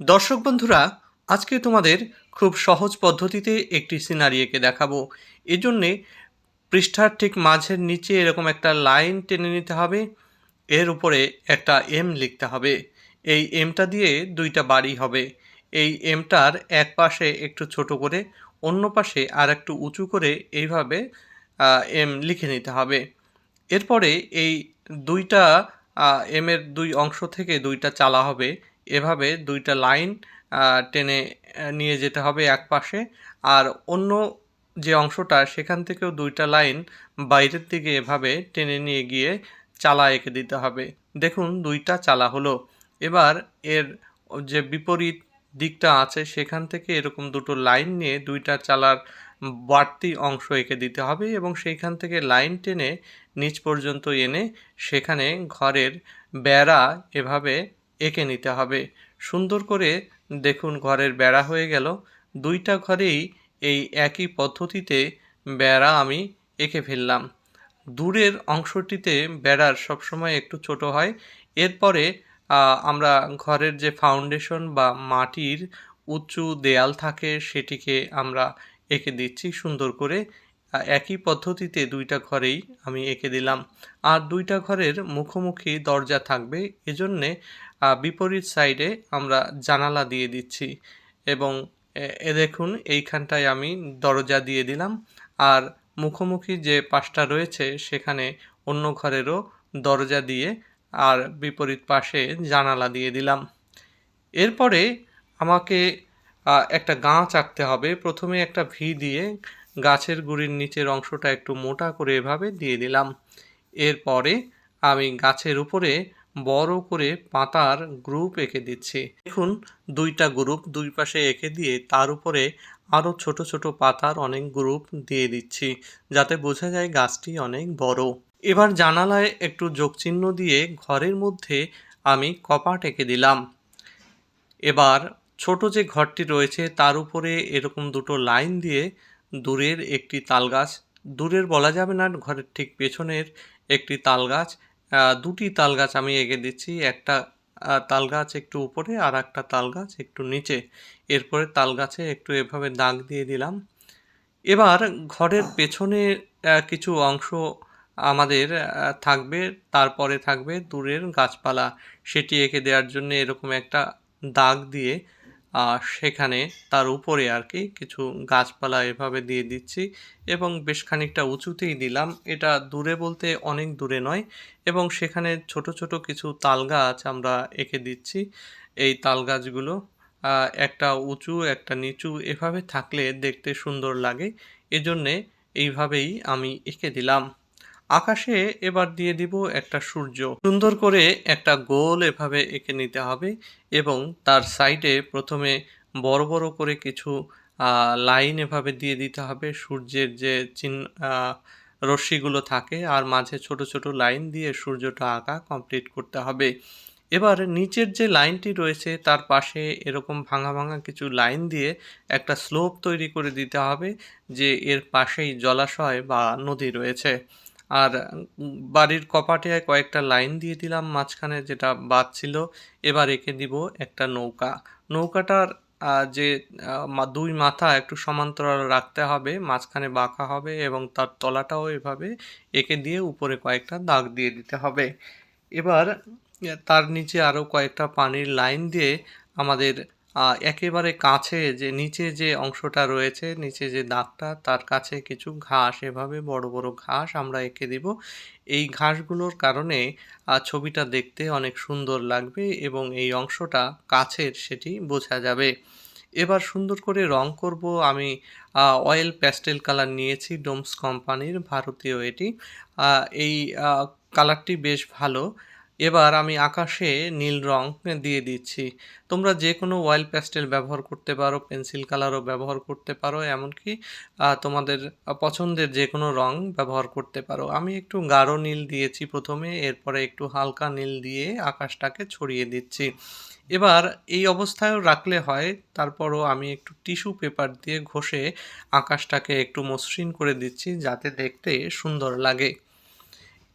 দর্শক বন্ধুরা, আজকে তোমাদের খুব সহজ পদ্ধতিতে একটি সিনারি এঁকে দেখাবো। এজন্যে পৃষ্ঠার ঠিক মাঝের নিচে এরকম একটা লাইন টেনে নিতে হবে। এর উপরে একটা এম লিখতে হবে। এই এমটা দিয়ে দুইটা বাড়ি হবে। এই এমটার এক পাশে একটু ছোট করে, অন্য পাশে আর একটু উঁচু করে এইভাবে এম লিখে নিতে হবে। এরপরে এই দুইটা এমের দুই অংশ থেকে দুইটা চালা হবে। এভাবে দুইটা লাইন টেনে নিয়ে যেতে হবে এক পাশে। আর অন্য যে অংশটা, সেখান থেকেও দুইটা লাইন বাইরের দিকে এভাবে টেনে নিয়ে গিয়ে চালা এঁকে দিতে হবে। দেখুন, দুইটা চালা হলো। এবার এর যে বিপরীত দিকটা আছে, সেখান থেকে এরকম দুটো লাইন নিয়ে দুইটা চালার বাড়তি অংশ এঁকে দিতে হবে এবং সেইখান থেকে লাইন টেনে নিচ পর্যন্ত এনে সেখানে ঘরের বেড়া এভাবে এঁকে নিতে হবে। সুন্দর করে দেখুন ঘরের বেড়া হয়ে গেল। দুইটা ঘরেই এই একই পদ্ধতিতে বেড়া আমি এঁকে ফেললাম। দূরের অংশটিতে বেড়ার সবসময় একটু ছোট হয়। এরপরে আমরা ঘরের যে ফাউন্ডেশন বা মাটির উঁচু দেয়াল থাকে সেটিকে আমরা এঁকে দিচ্ছি সুন্দর করে। একই পদ্ধতিতে দুইটা ঘরেই আমি এঁকে দিলাম। আর দুইটা ঘরের মুখোমুখি দরজা থাকবে। এজন্যে বিপরীত সাইডে আমরা জানালা দিয়ে দিচ্ছি এবং, এ- দেখুন এইখানটায় আমি দরজা দিয়ে দিলাম। আর মুখোমুখি যে পাশটা রয়েছে সেখানে অন্য ঘরেরও দরজা দিয়ে আর বিপরীত পাশে জানালা দিয়ে দিলাম। এরপরে আমাকে একটা গাছ আঁকতে হবে। প্রথমে একটা ভি দিয়ে গাছের গুড়ির নিচের অংশটা একটু মোটা করে এভাবে দিয়ে দিলাম। এরপরে আমি গাছের উপরে বড় করে পাতার গ্রুপ এঁকে দিচ্ছি। দেখুন দুইটা গ্রুপ দুই পাশে এঁকে দিয়ে তার উপরে আরও ছোট ছোট পাতার অনেক গ্রুপ দিয়ে দিচ্ছি যাতে বোঝা যায় গাছটি অনেক বড়। এবার জানালায় একটু যোগচিহ্ন দিয়ে ঘরের মধ্যে আমি কপাট এঁকে দিলাম। এবার ছোট যে ঘরটি রয়েছে তার উপরে এরকম দুটো লাইন দিয়ে দূরের একটি তাল গাছ দূরের বলা যাবে না ঘরের ঠিক পেছনের একটি তাল গাছ আহ, দুটি তাল গাছ আমি এঁকে দিচ্ছি। একটা তাল গাছ একটু উপরে আর একটা তাল গাছ একটু নিচে। এরপরে তাল গাছে একটু এভাবে দাগ দিয়ে দিলাম। এবার ঘরের পেছনে কিছু অংশ আমাদের থাকবে, তারপরে থাকবে দূরের গাছপালা। সেটি এঁকে দেওয়ার জন্য এরকম একটা দাগ দিয়ে সেখানে তার উপরে আর কি কিছু গাছপালা এভাবে দিয়ে দিচ্ছি এবং বেশ খানিকটা উঁচুতেই দিলাম। এটা দূরে বলতে অনেক দূরে নয় এবং সেখানে ছোট ছোট কিছু তাল গাছ আমরা এঁকে দিচ্ছি। এই তাল গাছগুলো একটা উঁচু, একটা নিচু এভাবে থাকলে দেখতে সুন্দর লাগে। এজন্যে এইভাবেই আমি এঁকে দিলাম। আকাশে এবার দিয়ে দিব একটা সূর্য। সুন্দর করে একটা গোল এভাবে এঁকে নিতে হবে এবং তার সাইডে প্রথমে বড় বড় করে কিছু লাইন এভাবে দিয়ে দিতে হবে। সূর্যের যে চিহ্ন রশ্মিগুলো থাকে আর মাঝে ছোট ছোট লাইন দিয়ে সূর্যটা আঁকা কমপ্লিট করতে হবে। এবার নিচের যে লাইনটি রয়েছে তার পাশে এরকম ভাঙা ভাঙা কিছু লাইন দিয়ে একটা স্লোপ তৈরি করে দিতে হবে যে এর পাশেই জলাশয় বা নদী রয়েছে। আর বাড়ির কপাটে কয়েকটা লাইন দিয়ে দিলাম, মাঝখানে যেটা বাদ ছিল। এবার এঁকে দিব একটা নৌকা। নৌকাটার যে দুই মাথা একটু সমান্তরাল রাখতে হবে, মাঝখানে বাঁকা হবে এবং তার তলাটাও এভাবে এঁকে দিয়ে উপরে কয়েকটা দাগ দিয়ে দিতে হবে। এবার তার নিচে আরও কয়েকটা পানির লাইন দিয়ে আমাদের একেবারে কাছে যে নিচে যে অংশটা রয়েছে, নিচে যে দাগটা তার কাছে কিছু ঘাস, এভাবে বড় বড় ঘাস আমরা এঁকে দিব। এই ঘাসগুলোর কারণে ছবিটা দেখতে অনেক সুন্দর লাগবে এবং এই অংশটা কাছের সেটি বোঝা যাবে। এবার সুন্দর করে রং করব আমি অয়েল প্যাস্টেল কালার নিয়েছি ডোমস কোম্পানির, ভারতীয় এটি। এই কালারটি বেশ ভালো। এবার আমি আকাশে নীল রং দিয়ে দিচ্ছি। তোমরা যে কোনো অয়েল প্যাস্টেল ব্যবহার করতে পারো পেন্সিল কালারও ব্যবহার করতে পারো, এমনকি তোমাদের পছন্দের যে কোনো রং ব্যবহার করতে পারো। আমি একটু গাঢ় নীল দিয়েছি প্রথমে, এরপরে একটু হালকা নীল দিয়ে আকাশটাকে ছড়িয়ে দিচ্ছি। এবার এই অবস্থায়ও রাখলে হয়, তারপরও আমি একটু টিস্যু পেপার দিয়ে ঘষে আকাশটাকে একটু মসৃণ করে দিচ্ছি, যাতে দেখতে সুন্দর লাগে।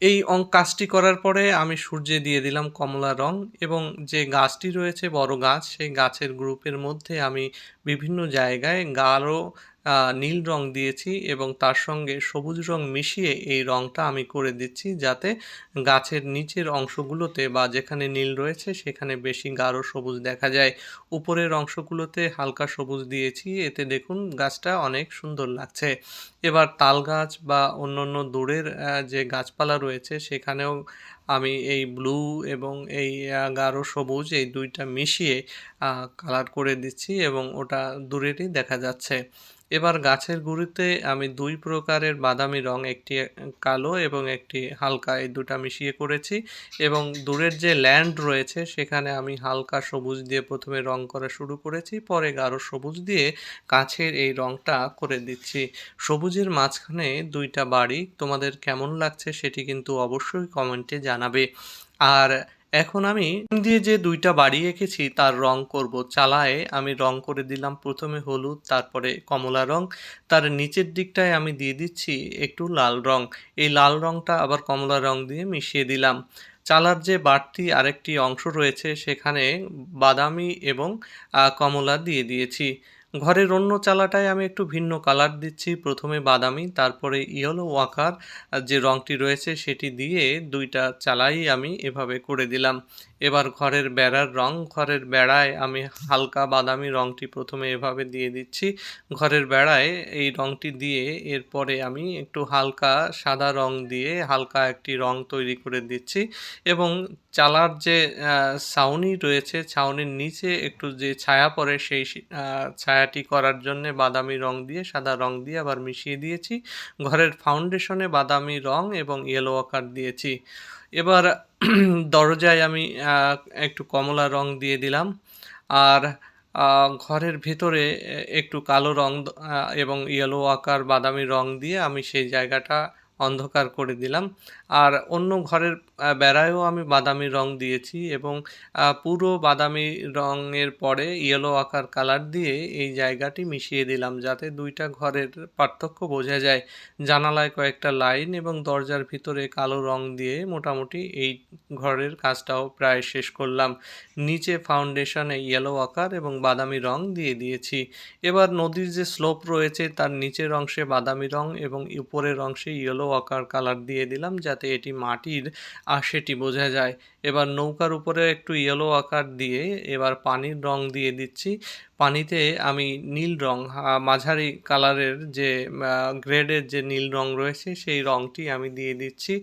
এই অং কাজটি করার পরে আমি সূর্যে দিয়ে দিলাম কমলা রং এবং যে গাছটি রয়েছে, বড় গাছ, সেই গাছের গ্রুপের মধ্যে আমি বিভিন্ন জায়গায় গাঢ় নীল রং দিয়েছি এবং তার সঙ্গে সবুজ রং মিশিয়ে এই রংটা আমি করে দিচ্ছি যাতে গাছের নিচের অংশগুলোতে বা যেখানে নীল রয়েছে সেখানে বেশি গাঢ় সবুজ দেখা যায় উপরের অংশগুলোতে হালকা সবুজ দিয়েছি, এতে দেখুন গাছটা অনেক সুন্দর লাগছে এবার তাল গাছ বা অন্যান্য দূরের যে গাছপালা রয়েছে সেখানেও আমি এই ব্লু এবং এই গাঢ় সবুজ এই দুইটা মিশিয়ে কালার করে দিচ্ছি এবং ওটা দূরেরই দেখা যাচ্ছে। এবার গাছের গুঁড়িতে আমি দুই প্রকারের বাদামি রং, একটি কালো এবং একটি হালকা, এই ২ টা মিশিয়ে করেছি এবং দূরের যে ল্যান্ড রয়েছে সেখানে আমি হালকা সবুজ দিয়ে ১ম এ রং করা শুরু করেছি। পরে গাঢ় সবুজ দিয়ে গাছের এই রংটা করে দিচ্ছি। সবুজের মাঝখানে দুইটা বাড়ি, তোমাদের কেমন লাগছে সেটি কিন্তু অবশ্যই কমেন্টে জানাবে। আর এখন আমি দিয়ে যে দুইটা বাড়ি এঁকেছি, তার রং করব। চালায় আমি রং করে দিলাম প্রথমে হলুদ, তারপরে কমলা রং। তার নিচের দিকটায় আমি দিয়ে দিচ্ছি একটু লাল রং। এই লাল রংটা আবার কমলা রং দিয়ে মিশিয়ে দিলাম। চালার যে বাড়তি আরেকটি অংশ রয়েছে, সেখানে বাদামি এবং কমলা দিয়ে দিয়েছি। ঘরের অন্য চালাটায় আমি একটু ভিন্ন কালার দিচ্ছি। প্রথমে বাদামি, তারপরে ইয়েলো ওয়াকার, যে রঙটি রয়েছে সেটি দিয়ে দুইটা চালাই আমি এভাবে করে দিলাম। এবার ঘরের বেড়ার রং, ঘরের বেড়ায় আমি হালকা বাদামি রংটি প্রথমে এভাবে দিয়ে দিচ্ছি। ঘরের বেড়ায় এই রংটি দিয়ে এরপরে আমি একটু হালকা সাদা রং দিয়ে হালকা একটি রং তৈরি করে দিচ্ছি এবং চালার যে ছাউনি রয়েছে ছাউনির নিচে একটু যে ছায়া পড়ে সেই ছায়াটি করার জন্যে বাদামি রং দিয়ে সাদা রং দিয়ে আবার মিশিয়ে দিয়েছি। ঘরের ফাউন্ডেশনে বাদামি রং এবং ইয়েলো আকার দিয়েছি। এবার দরজায় আমি একটু কমলা রং দিয়ে দিলাম। আর ঘরের ভেতরে একটু কালো রং এবং ইয়েলো আকার বাদামি রং দিয়ে আমি সেই জায়গাটা অন্ধকার করে দিলাম। আর অন্য ঘরের বেড়ায়ও আমি বাদামি রং দিয়েছি এবং পুরো বাদামি রঙের পরে ইয়েলো আকার কালার দিয়ে এই জায়গাটি মিশিয়ে দিলাম যাতে দুইটা ঘরের পার্থক্য বোঝা যায়। জানালায় কয়েকটা লাইন এবং দরজার ভিতরে কালো রং দিয়ে মোটামুটি এই ঘরের কাজটাও প্রায় শেষ করলাম। নিচে ফাউন্ডেশনে ইয়েলো আকার এবং বাদামি রং দিয়ে দিয়েছি। এবার নদীর যে স্লোপ রয়েছে তার নিচের অংশে বাদামি রং এবং উপরের অংশে ইয়েলো ওয়াকার কালার দিয়ে দিলাম যাতে এটি মাটির আর সেটি বোঝা যায়। এবার নৌকার উপরে একটু ইয়েলো আকার দিয়ে এবার পানির রং দিয়ে দিচ্ছি। পানিতে আমি নীল রং মাঝারি কালারের যে গ্রেডের যে নীল রং রয়েছে সেই রংটি আমি দিয়ে দিচ্ছি।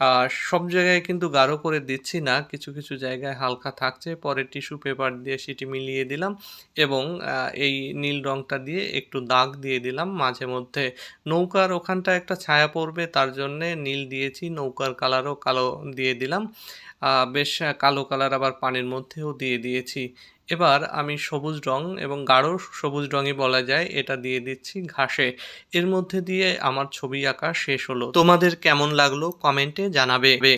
আ সব জায়গায় কিন্তু গাঢ় করে দিচ্ছি না। কিছু, কিছু জায়গায় হালকা থাকছে। পরে টিস্যু পেপার দিয়ে সেটি মিলিয়ে দিলাম এবং এই নীল রংটা দিয়ে একটু দাগ দিয়ে দিলাম মাঝে মধ্যে। নৌকার ওখানটায় একটা ছায়া পড়বে তার জন্যে নীল দিয়েছি। নৌকার কালারও কালো দিয়ে দিলাম। বেশ কালো কালার আবার পানির মধ্যেও দিয়ে দিয়েছি। এবার আমি সবুজ রং এবং গাঢ় সবুজ রঙই বলা যায়, এটা দিয়ে দিচ্ছি ঘাসে। এর মধ্যে দিয়ে আমার ছবি আঁকা শেষ হলো। তোমাদের কেমন লাগল কমেন্টে জানাবে।